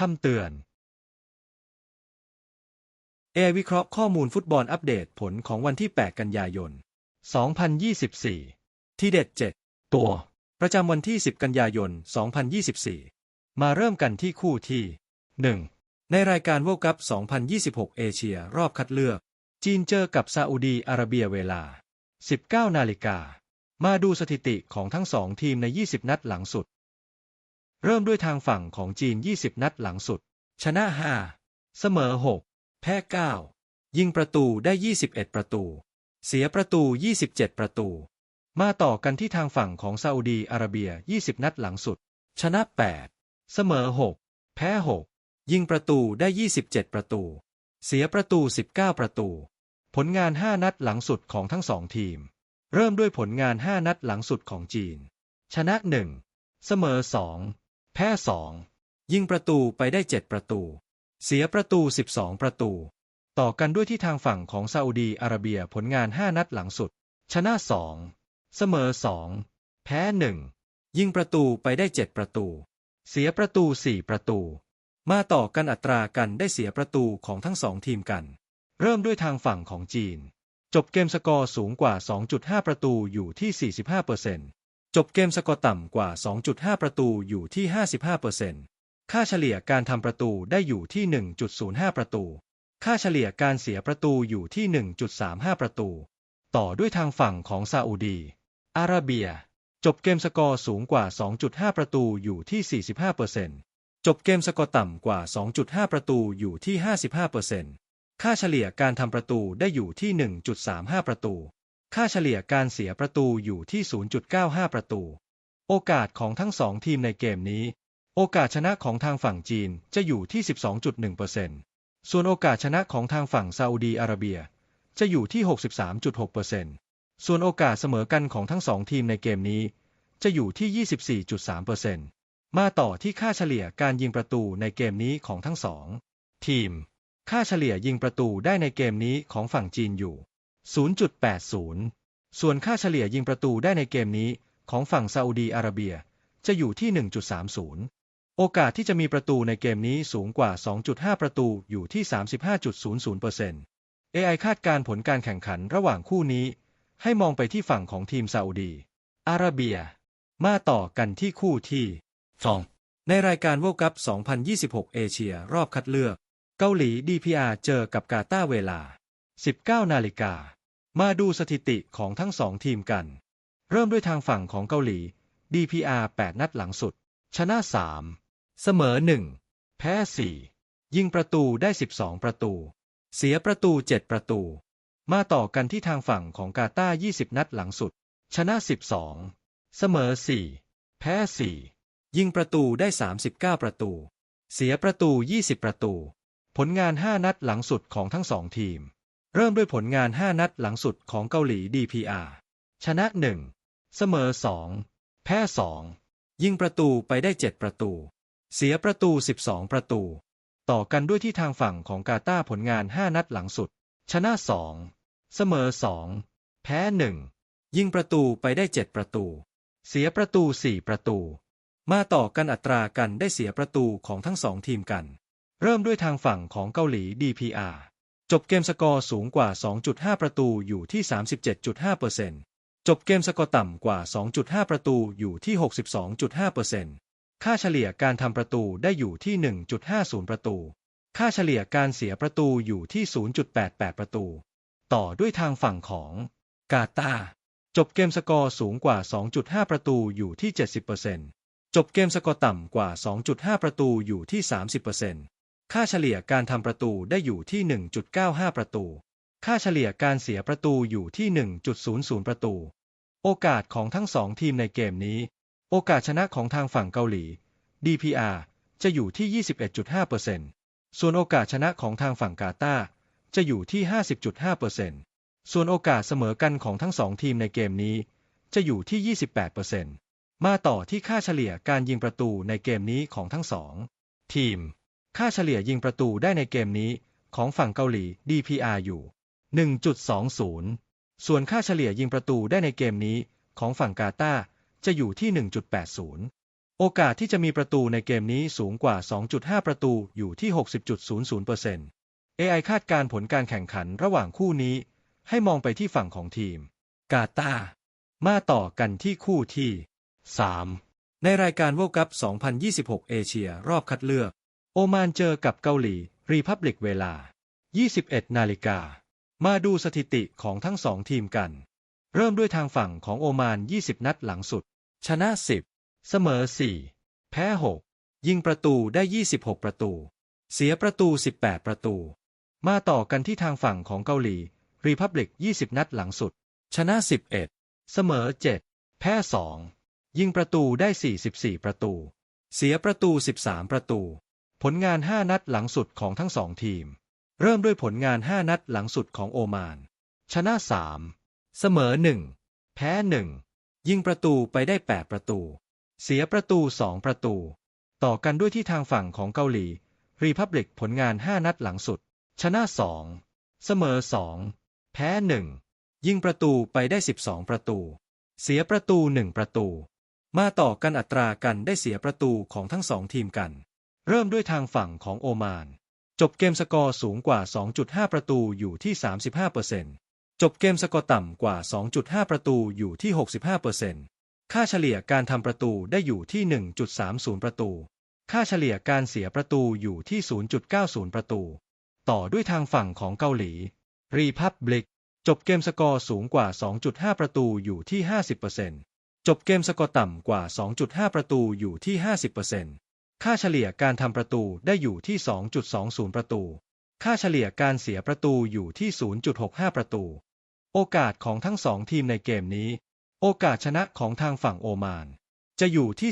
คำเตือน AI วิเคราะห์ข้อมูลฟุตบอลอัปเดตผลของวันที่ 8 กันยายน 2024 ที่เด็ด 7 ตัว ประจำวันที่ 10 กันยายน 2024 มาเริ่มกันที่คู่ที่ 1. ในรายการ World Cup 2026 เอเชียรอบคัดเลือก จีนเจอกับซาอุดีอาระเบียเวลา 19 นาฬิกา มาดูสถิติของทั้งสองทีมใน 20 นัดหลังสุด เริ่มด้วยทางฝั่งของจีน 20 นัดหลังสุด ชนะ 5 เสมอ 6 แพ้ 9 ยิงประตูได้ 21 ประตู เสียประตู 27 ประตู มาต่อกันที่ทางฝั่งของซาอุดีอาระเบีย 20 นัดหลังสุด ชนะ 8 เสมอ 6 แพ้ 6 ยิงประตูได้ 27 ประตู เสียประตู 19 ประตู ผลงาน 5 นัดหลังสุดของทั้งสองทีม เริ่มด้วยผลงาน 5 นัดหลังสุดของจีน ชนะ 1 เสมอ 2 แพ้2ยิงประตูไปได้7ประตู เสียประตู12ประตู ต่อกันด้วยที่ทางฝั่งของซาอุดีอาระเบียผลงาน5นัดหลังสุด ชนะ2เสมอ2แพ้1ยิงประตูไปได้7ประตู เสียประตู4ประตู มาต่อกันอัตรากันได้เสียประตูของทั้งสองทีมกัน เริ่มด้วยทางฝั่งของจีน จบเกมสกอร์สูงกว่า 2.5 ประตูอยู่ที่ 45% จบเกมสกอร์ต่ำกว่า 2.5 ประตูอยู่ที่ 55%ค่าเฉลี่ยการทำประตูได้อยู่ที่ 1.05 ประตู ค่าเฉลี่ยการเสียประตูอยู่ที่ 1.35 ประตู ต่อด้วยทางฝั่งของซาอุดี อาระเบีย จบเกมสกอร์สูงกว่า 2.5 ประตูอยู่ที่ 45%จบเกมสกอร์ต่ำกว่า 2.5 ประตูอยู่ที่ 55%ค่าเฉลี่ยการทำประตูได้อยู่ที่ 1.35 ประตู ค่าเฉลี่ยการเสียประตูอยู่ที่ 0.95 ประตู โอกาสของทั้งสองทีมในเกมนี้ โอกาสชนะของทางฝั่งจีนจะอยู่ที่ 12.1%ส่วนโอกาสชนะของทางฝั่งซาอุดีอาระเบีย จะอยู่ที่ 63.6%ส่วนโอกาสเสมอกันของทั้งสองทีมในเกมนี้ จะอยู่ที่ 24.3%มาต่อที่ค่าเฉลี่ยการยิงประตูในเกมนี้ของทั้งสองทีม ค่าเฉลี่ยยิงประตูได้ในเกมนี้ของฝั่งจีนอยู่ 0.80 ส่วนค่าเฉลี่ยยิงประตูได้ในเกมนี้ของฝั่งซาอุดีอาระเบียจะอยู่ที่ 1.30 โอกาสที่จะมีประตูในเกมนี้สูงกว่า 2.5 ประตูอยู่ที่ 35.00% AI คาดการผลการแข่งขันระหว่างคู่นี้ ให้มองไปที่ฝั่งของทีมซาอุดีอาระเบีย มาต่อกันที่คู่ที่สองในรายการ World Cup 2026 เอเชียรอบคัดเลือก เกาหลี DPR เจอกับกาตาเวลา 19 นาฬิกา มาดูสถิติของทั้งสองทีมกัน เริ่มด้วยทางฝั่งของเกาหลี DPR 8 นัดหลังสุด ชนะ 3 เสมอ 1 แพ้ 4 ยิงประตูได้ 12 ประตู เสียประตู 7 ประตู มาต่อกันที่ทางฝั่งของกาตาร์20 นัดหลังสุด ชนะ 12 เสมอ 4 แพ้ 4 ยิงประตูได้ 39 ประตู เสียประตู 20 ประตู ผลงาน 5 นัดหลังสุดของทั้งสองทีม เริ่มด้วยผลงาน 5 นัดหลังสุดของเกาหลี DPR ชนะ 1 เสมอ 2 แพ้ 2 ยิงประตูไปได้ 7 ประตู เสียประตู 12 ประตู ต่อกันด้วยที่ทางฝั่งของกาตาร์ผลงาน 5 นัดหลังสุด ชนะ 2 เสมอ 2 แพ้ 1 ยิงประตูไปได้ 7 ประตู เสียประตู 4 ประตู มาต่อกันอัตรากันได้เสียประตูของทั้งสองทีมกัน เริ่มด้วยทางฝั่งของเกาหลี DPR จบเกมสกอร์สูงกว่า 2.5 ประตูอยู่ที่ 37.5%จบเกมสกอร์ต่ำกว่า 2.5 ประตูอยู่ที่ 62.5%ค่าเฉลี่ยการทำประตูได้อยู่ที่ 1.50 ประตู ค่าเฉลี่ยการเสียประตูอยู่ที่ 0.88 ประตู ต่อด้วยทางฝั่งของกาตาจบเกมสกอร์สูงกว่า 2.5 ประตูอยู่ที่ 70%จบเกมสกอร์ต่ำกว่า 2.5 ประตูอยู่ที่ 30% ค่าเฉลี่ยการทำประตูได้อยู่ที่ 1.95 ประตู ค่าเฉลี่ยการเสียประตูอยู่ที่ 1.00 ประตู โอกาสของทั้งสองทีมในเกมนี้ โอกาสชนะของทางฝั่งเกาหลี DPR จะอยู่ที่ 21.5%ส่วนโอกาสชนะของทางฝั่งกาตาร์จะอยู่ที่ 50.5%ส่วนโอกาสเสมอกันของทั้งสองทีมในเกมนี้ จะอยู่ที่ 28%มาต่อที่ค่าเฉลี่ยการยิงประตูในเกมนี้ของทั้งสองทีม ค่าเฉลี่ยยิงประตูได้ในเกมนี้ของฝั่งเกาหลี DPR อยู่ 1.20 ส่วนค่าเฉลี่ยยิงประตูได้ในเกมนี้ของฝั่งกาตาจะอยู่ที่ 1.80 โอกาสที่จะมีประตูในเกมนี้สูงกว่า 2.5 ประตูอยู่ที่ 60.00% AI คาดการ์ผลการแข่งขันระหว่างคู่นี้ ให้มองไปที่ฝั่งของทีม กาตามาต่อกันที่คู่ที่ 3 ในรายการ World Cup 2026 เอเชียรอบคัดเลือก โอมานเจอกับเกาหลี รีพับลิกเวลา 21 นาฬิกา มาดูสถิติของทั้งสองทีมกัน เริ่มด้วยทางฝั่งของโอมาน 20 นัดหลังสุด ชนะ 10 เสมอ 4 แพ้ 6 ยิงประตูได้ 26 ประตู เสียประตู 18 ประตู มาต่อกันที่ทางฝั่งของเกาหลี รีพับลิก 20 นัดหลังสุด ชนะ 11 เสมอ 7 แพ้ 2 ยิงประตูได้ 44 ประตู เสียประตู 13 ประตู ผลงาน 5 นัดหลังสุดของทั้งสองทีม เริ่มด้วยผลงาน 5 นัดหลังสุดของโอมาน ชนะ 3 เสมอ 1 แพ้ 1 ยิงประตูไปได้ 8 ประตู เสียประตู 2 ประตู ต่อกันด้วยที่ทางฝั่งของเกาหลี รีพับลิกผลงาน 5 นัดหลังสุด ชนะ 2 เสมอ 2 แพ้ 1 ยิงประตูไปได้ 12 ประตู เสียประตู 1 ประตู มาต่อกันอัตรากันได้เสียประตูของทั้งสองทีมกัน เริ่มด้วยทางฝั่งของโอมาน จบเกมสกอร์สูงกว่า 2.5 ประตูอยู่ที่ 35%จบเกมสกอร์ต่ำกว่า 2.5 ประตูอยู่ที่ 65%ค่าเฉลี่ยการทำประตูได้อยู่ที่ 1.30 ประตู ค่าเฉลี่ยการเสียประตูอยู่ที่ 0.90 ประตู ต่อด้วยทางฝั่งของเกาหลี รีพับลิก จบเกมสกอร์สูงกว่า 2.5 ประตูอยู่ที่ 50%จบเกมสกอร์ต่ำกว่า 2.5 ประตูอยู่ที่ 50% ค่าเฉลี่ยการทำประตูได้อยู่ที่ 2.20 ประตู ค่าเฉลี่ยการเสียประตูอยู่ที่ 0.65 ประตู โอกาสของทั้งสองทีมในเกมนี้ โอกาสชนะของทางฝั่งโอมาน จะอยู่ที่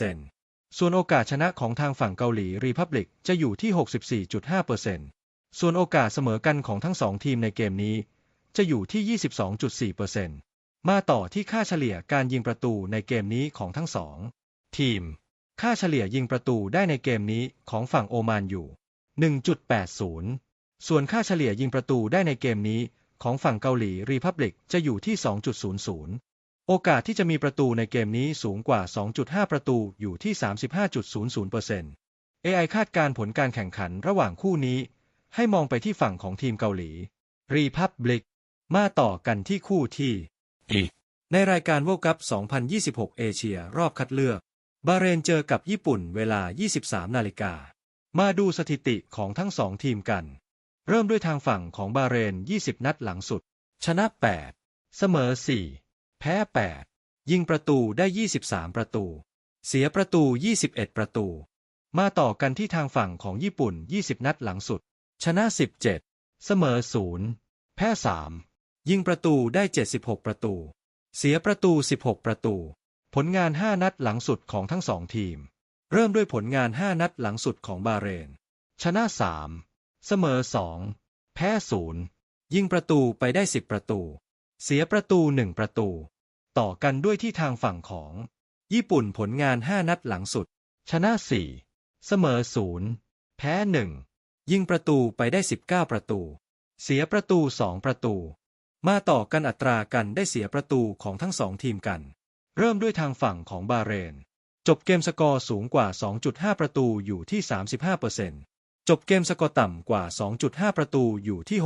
13.1%ส่วนโอกาสชนะของทางฝั่งเกาหลีรีพับลิกจะอยู่ที่ 64.5%ส่วนโอกาสเสมอกันของทั้งสองทีมในเกมนี้ จะอยู่ที่ 22.4%มาต่อที่ค่าเฉลี่ยการยิงประตูในเกมนี้ของทั้งสองทีม ค่าเฉลี่ยยิงประตูได้ในเกมนี้ของฝั่งโอมานอยู่ 1.80 ส่วนค่าเฉลี่ยยิงประตูได้ในเกมนี้ของฝั่งเกาหลีรีพับลิกจะอยู่ที่ 2.00 โอกาสที่จะมีประตูในเกมนี้สูงกว่า 2.5 ประตูอยู่ที่ 35.00% AI คาดการผลการแข่งขันระหว่างคู่นี้ ให้มองไปที่ฝั่งของทีมเกาหลีรีพับลิกมาต่อกันที่คู่ที่อีกในรายการ World Cup 2026 เอเชียรอบคัดเลือก บาเรนเจอกับญี่ปุ่นเวลา 23 นาฬิกา มาดูสถิติของทั้งสองทีมกัน เริ่มด้วยทางฝั่งของบาเรน 20 นัดหลังสุด ชนะ 8 เสมอ 4 แพ้ 8 ยิงประตูได้ 23 ประตู เสียประตู 21 ประตู มาต่อกันที่ทางฝั่งของญี่ปุ่น 20 นัดหลังสุด ชนะ 17 เสมอ 0 แพ้ 3 ยิงประตูได้ 76 ประตู เสียประตู 16 ประตู ผลงาน 5 นัดหลังสุดของทั้งสองทีม เริ่มด้วยผลงาน 5 นัดหลังสุดของบาเรน ชนะ 3 เสมอ 2 แพ้ 0 ยิงประตูไปได้ 10 ประตู เสียประตู 1 ประตู ต่อกันด้วยที่ทางฝั่งของ ญี่ปุ่นผลงาน 5 นัดหลังสุด ชนะ 4 เสมอ 0 แพ้ 1 ยิงประตูไปได้ 19 ประตู เสียประตู 2 ประตู มาต่อกันอัตรากันได้เสียประตูของทั้งสองทีมกัน เริ่มด้วยทางฝั่งของบาเรน จบเกมสกอร์สูงกว่า 2.5 ประตูอยู่ที่ 35%จบเกมสกอร์ต่ำกว่า 2.5 ประตูอยู่ที่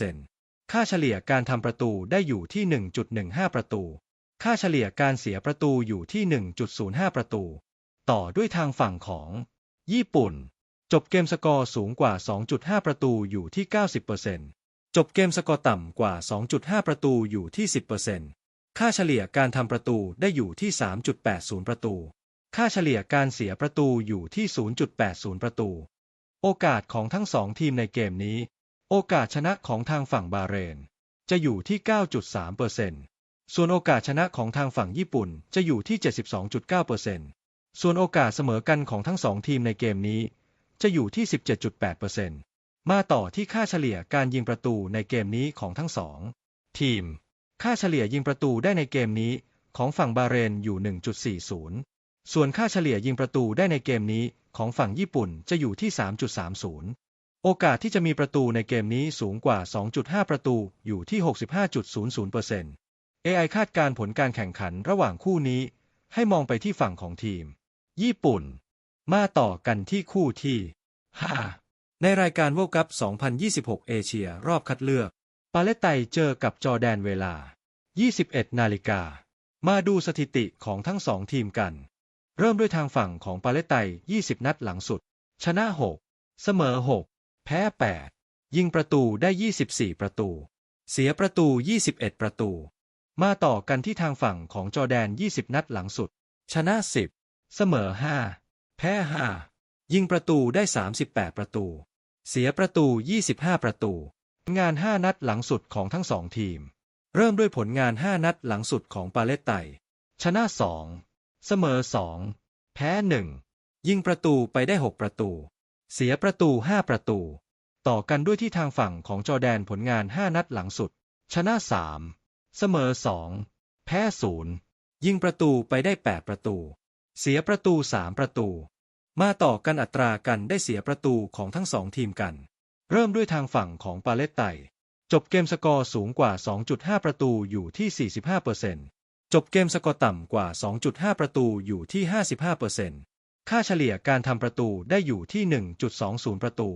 65%ค่าเฉลี่ยการทำประตูได้อยู่ที่ 1.15 ประตู ค่าเฉลี่ยการเสียประตูอยู่ที่ 1.05 ประตู ต่อด้วยทางฝั่งของ ญี่ปุ่น จบเกมสกอร์สูงกว่า 2.5 ประตูอยู่ที่ 90%จบเกมสกอร์ต่ำกว่า 2.5 ประตูอยู่ที่ 10% ค่าเฉลี่ยการทำประตูได้อยู่ที่ 3.80 ประตู ค่าเฉลี่ยการเสียประตูอยู่ที่ 0.80 ประตู โอกาสของทั้งสองทีมในเกมนี้ โอกาสชนะของทางฝั่งบาเรน จะอยู่ที่ 9.3%ส่วนโอกาสชนะของทางฝั่งญี่ปุ่นจะอยู่ที่ 72.9%ส่วนโอกาสเสมอกันของทั้งสองทีมในเกมนี้ จะอยู่ที่ 17.8%มาต่อที่ค่าเฉลี่ยการยิงประตูในเกมนี้ของทั้งสองทีม ค่าเฉลี่ยยิงประตูได้ในเกมนี้ของฝั่งบาเรนอยู่ 1.40 ส่วนค่าเฉลี่ยยิงประตูได้ในเกมนี้ของฝั่งญี่ปุ่นจะอยู่ที่ 3.30 โอกาสที่จะมีประตูในเกมนี้สูงกว่า 2.5 ประตูอยู่ที่ 65.00% AI คาดการผลการแข่งขันระหว่างคู่นี้ ให้มองไปที่ฝั่งของทีม ญี่ปุ่น มาต่อกันที่คู่ที่ 5 ในรายการโวลกัป2026 เอเชียรอบคัดเลือก ปาเลตไตเจอกับจอร์แดนเวลา 21 นาฬิกา มาดูสถิติของทั้งสองทีมกัน เริ่มด้วยทางฝั่งของปาเลตไต 20 นัดหลังสุด ชนะ 6 เสมอ 6 แพ้ 8 ยิงประตูได้ 24 ประตู เสียประตู 21 ประตู มาต่อกันที่ทางฝั่งของจอร์แดน 20 นัดหลังสุด ชนะ 10 เสมอ 5 แพ้ 5 ยิงประตูได้ 38 ประตู เสียประตู 25 ประตู งาน 5 นัดหลังสุดของทั้งสองทีม เริ่มด้วยผลงาน 5 นัดหลังสุดของปาเลตไต ชนะ 2 เสมอ 2 แพ้ 1 ยิงประตูไปได้ 6 ประตู เสียประตู 5 ประตู ต่อกันด้วยที่ทางฝั่งของจอร์แดนผลงาน 5 นัดหลังสุด ชนะ 3 เสมอ 2 แพ้ 0 ยิงประตูไปได้ 8 ประตู เสียประตู 3 ประตู มาต่อกันอัตรากันได้เสียประตูของทั้งสองทีมกัน เริ่มด้วยทางฝั่งของปาเลตไต จบเกมสกอร์สูงกว่า 2.5 ประตูอยู่ที่ 45%จบเกมสกอร์ต่ำกว่า 2.5 ประตูอยู่ที่ 55%ค่าเฉลี่ยการทำประตูได้อยู่ที่ 1.20 ประตู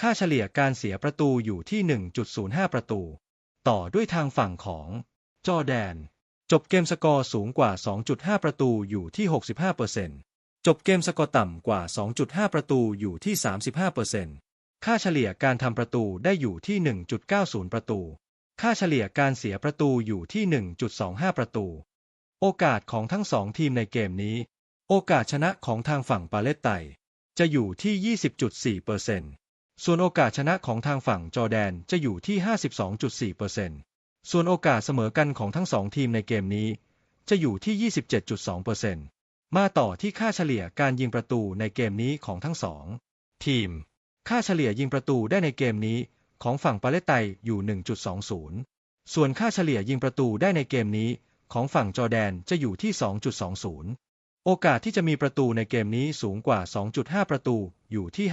ค่าเฉลี่ยการเสียประตูอยู่ที่ 1.05 ประตู ต่อด้วยทางฝั่งของจอแดน จบเกมสกอร์สูงกว่า 2.5 ประตูอยู่ที่ 65%จบเกมสกอร์ต่ำกว่า 2.5 ประตูอยู่ที่ 35% ค่าเฉลี่ยการทำประตูได้อยู่ที่ 1.90 ประตู ค่าเฉลี่ยการเสียประตูอยู่ที่ 1.25 ประตู โอกาสของทั้งสองทีมในเกมนี้ โอกาสชนะของทางฝั่งปาเลตไตจะอยู่ที่ 20.4%ส่วนโอกาสชนะของทางฝั่งจอร์แดนจะอยู่ที่ 52.4%ส่วนโอกาสเสมอกันของทั้งสองทีมในเกมนี้ จะอยู่ที่ 27.2%มาต่อที่ค่าเฉลี่ยการยิงประตูในเกมนี้ของทั้งสองทีม ค่าเฉลี่ยยิงประตูได้ในเกมนี้ของฝั่งปาเลตไตอยู่ 1.20 ส่วนค่าเฉลี่ยยิงประตูได้ในเกมนี้ของฝั่งจอแดนจะอยู่ที่ 2.20 โอกาสที่จะมีประตูในเกมนี้สูงกว่า 2.5 ประตูอยู่ที่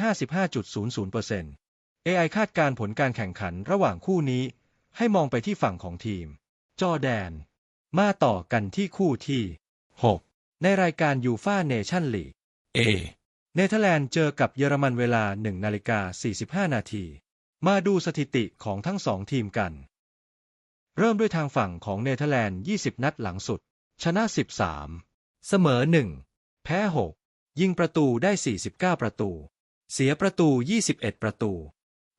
55.00% AI คาดการผลการแข่งขันระหว่างคู่นี้ ให้มองไปที่ฝั่งของทีม จอแดน มาต่อกันที่คู่ที่ 6 ในรายการยูฟาเนชั่นลีก A เนเธอร์แลนด์เจอกับเยอรมันเวลา1นาฬิกา45 นาที มาดูสถิติของทั้งสองทีมกัน เริ่มด้วยทางฝั่งของเนเธอร์แลนด์ 20 นัดหลังสุด ชนะ 13 เสมอ 1 แพ้ 6 ยิงประตูได้ 49 ประตู เสียประตู 21 ประตู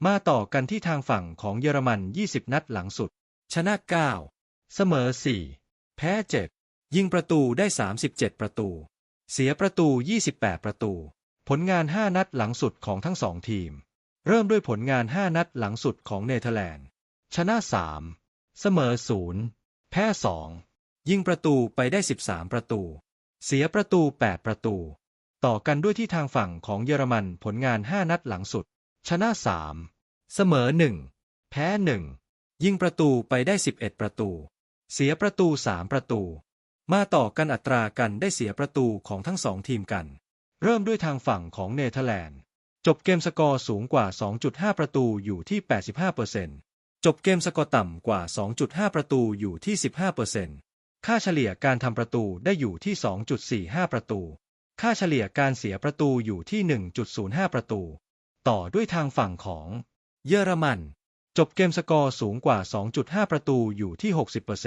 มาต่อกันที่ทางฝั่งของเยอรมัน 20 นัดหลังสุด ชนะ 9 เสมอ 4 แพ้ 7 ยิงประตูได้ 37 ประตู เสียประตู 28 ประตู ผลงาน 5 นัดหลังสุดของทั้งสองทีม เริ่มด้วยผลงาน 5 นัดหลังสุดของเนเธอร์แลนด์ ชนะ 3 เสมอ 0 แพ้ 2 ยิงประตูไปได้ 13 ประตู เสียประตู 8 ประตู ต่อกันด้วยที่ทางฝั่งของเยอรมันผลงาน 5 นัดหลังสุด ชนะ 3 เสมอ 1 แพ้ 1 ยิงประตูไปได้ 11 ประตู เสียประตู 3 ประตู มาต่อกันอัตรากันได้เสียประตูของทั้งสองทีมกัน เริ่มด้วยทางฝั่งของเนเธอร์แลนด์ จบเกมสกอร์สูงกว่า 2.5 ประตูอยู่ที่ 85%จบเกมสกอร์ต่ำกว่า 2.5 ประตูอยู่ที่ 15%ค่าเฉลี่ยการทำประตูได้อยู่ที่ 2.45 ประตู ค่าเฉลี่ยการเสียประตูอยู่ที่ 1.05 ประตู ต่อด้วยทางฝั่งของเยอรมันจบเกมสกอร์สูงกว่า 2.5 ประตูอยู่ที่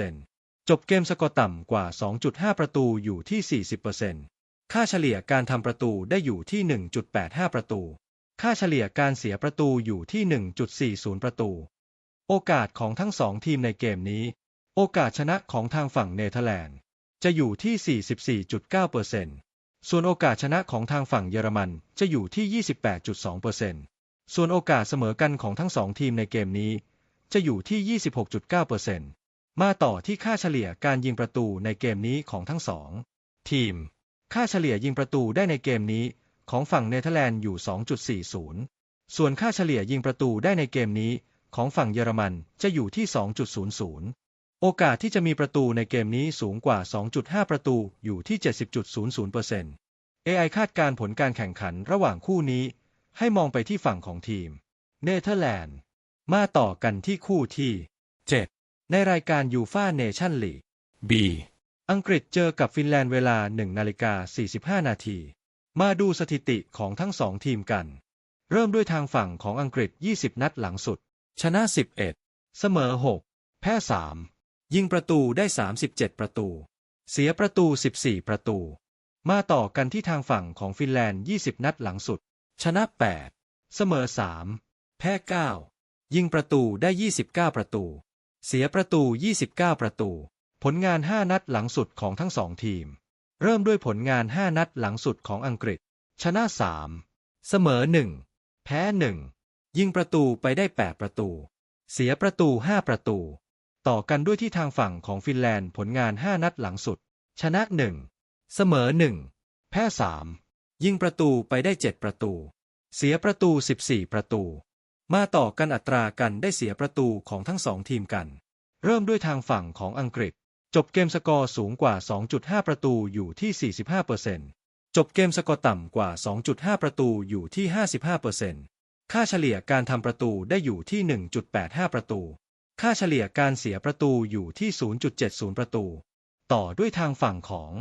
60%จบเกมสกอร์ต่ำกว่า 2.5 ประตูอยู่ที่ 40% ค่าเฉลี่ยการทำประตูได้อยู่ที่ 1.85 ประตู ค่าเฉลี่ยการเสียประตูอยู่ที่ 1.40 ประตู โอกาสของทั้งสองทีมในเกมนี้ โอกาสชนะของทางฝั่งเนเธอร์แลนด์ จะอยู่ที่ 44.9%ส่วนโอกาสชนะของทางฝั่งเยอรมันจะอยู่ที่ 28.2%ส่วนโอกาสเสมอกันของทั้งสองทีมในเกมนี้ จะอยู่ที่ 26.9%มาต่อที่ค่าเฉลี่ยการยิงประตูในเกมนี้ของทั้งสองทีม ค่าเฉลี่ยยิงประตูได้ในเกมนี้ของฝั่งเนเธอร์แลนด์อยู่ 2.40 ส่วนค่าเฉลี่ยยิงประตูได้ในเกมนี้ของฝั่งเยอรมันจะอยู่ที่ 2.00 โอกาสที่จะมีประตูในเกมนี้สูงกว่า 2.5 ประตูอยู่ที่ 70.00% AI คาดการผลการแข่งขันระหว่างคู่นี้ ให้มองไปที่ฝั่งของทีม เนเธอร์แลนด์ มาต่อกันที่คู่ที่ 7 ในรายการยูฟาเนชั่นลีก B อังกฤษเจอกับฟินแลนด์เวลา1นาฬิกา45 นาที มาดูสถิติของทั้งสองทีมกัน เริ่มด้วยทางฝั่งของอังกฤษ 20 นัดหลังสุด ชนะ 11 เสมอ 6 แพ้ 3 ยิงประตูได้ 37 ประตู เสียประตู 14 ประตู มาต่อกันที่ทางฝั่งของฟินแลนด์ 20 นัดหลังสุด ชนะ 8 เสมอ 3 แพ้ 9 ยิงประตูได้ 29 ประตู เสียประตู 29 ประตู ผลงาน 5 นัดหลังสุดของทั้งสองทีม เริ่มด้วยผลงาน 5 นัดหลังสุดของอังกฤษ ชนะ 3 เสมอ 1 แพ้ 1 ยิงประตูไปได้ 8 ประตู เสียประตู 5 ประตู ต่อกันด้วยที่ทางฝั่งของฟินแลนด์ผลงาน 5 นัดหลังสุด ชนะ 1 เสมอ 1 แพ้ 3 ยิงประตูไปได้ 7 ประตู เสียประตู 14 ประตู มาต่อกันอัตรากันได้เสียประตูของทั้งสองทีมกัน เริ่มด้วยทางฝั่งของอังกฤษ จบเกมสกอร์สูงกว่า 2.5 ประตูอยู่ที่ 45%จบเกมสกอร์ต่ำกว่า 2.5 ประตูอยู่ที่ 55%ค่าเฉลี่ยการทำประตูได้อยู่ที่ 1.85 ประตู ค่าเฉลี่ยการเสียประตูอยู่ที่ 0.70 ประตู ต่อด้วยทางฝั่งของ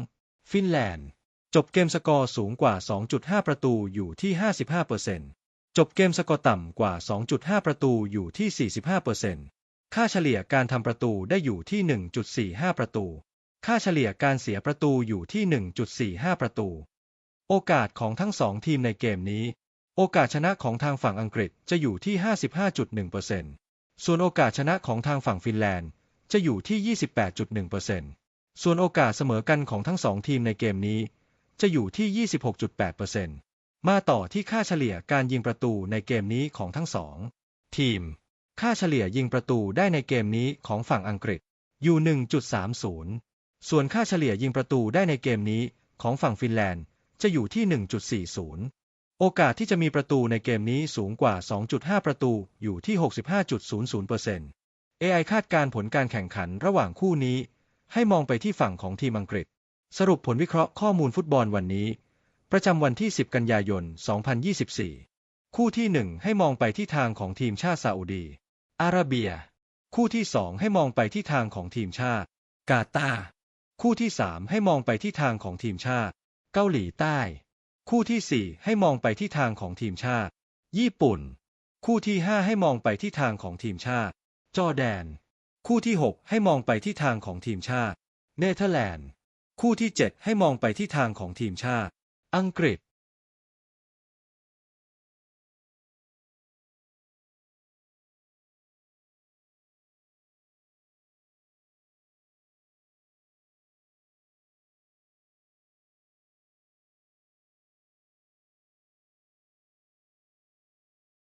ฟินแลนด์ จบเกมสกอร์สูงกว่า 2.5 ประตูอยู่ที่ 55%จบเกมสกอร์ต่ำกว่า 2.5 ประตูอยู่ที่ 45% ค่าเฉลี่ยการทำประตูได้อยู่ที่ 1.45 ประตู ค่าเฉลี่ยการเสียประตูอยู่ที่ 1.45 ประตู โอกาสของทั้งสองทีมในเกมนี้ โอกาสชนะของทางฝั่งอังกฤษจะอยู่ที่ 55.1%ส่วนโอกาสชนะของทางฝั่งฟินแลนด์จะอยู่ที่ 28.1%ส่วนโอกาสเสมอกันของทั้งสองทีมในเกมนี้ จะอยู่ที่ 26.8%มาต่อที่ค่าเฉลี่ยการยิงประตูในเกมนี้ของทั้งสองทีม ค่าเฉลี่ยยิงประตูได้ในเกมนี้ของฝั่งอังกฤษอยู่ 1.30 ส่วนค่าเฉลี่ยยิงประตูได้ในเกมนี้ของฝั่งฟินแลนด์จะอยู่ที่ 1.40 โอกาสที่จะมีประตูในเกมนี้สูงกว่า 2.5 ประตูอยู่ที่ 65.00% AI คาดการผลการแข่งขันระหว่างคู่นี้ ให้มองไปที่ฝั่งของทีมอังกฤษ สรุปผลวิเคราะห์ข้อมูลฟุตบอลวันนี้ ประจำวันที่ 10 กันยายน 2024 คู่ที่ 1 ให้มองไปที่ทางของทีมชาติซาอุดี อาระเบีย คู่ที่2ให้มองไปที่ทางของทีมชาติ กาตาร์คู่ที่3ให้มองไปที่ทางของทีมชาติ เกาหลีใต้ คู่ที่4ให้มองไปที่ทางของทีมชาติ ญี่ปุ่น คู่ที่5ให้มองไปที่ทางของทีมชาติ จอร์แดน คู่ที่6ให้มองไปที่ทางของทีมชาติ เนเธอร์แลนด์ คู่ที่7ให้มองไปที่ทางของทีมชาติ อังกฤษ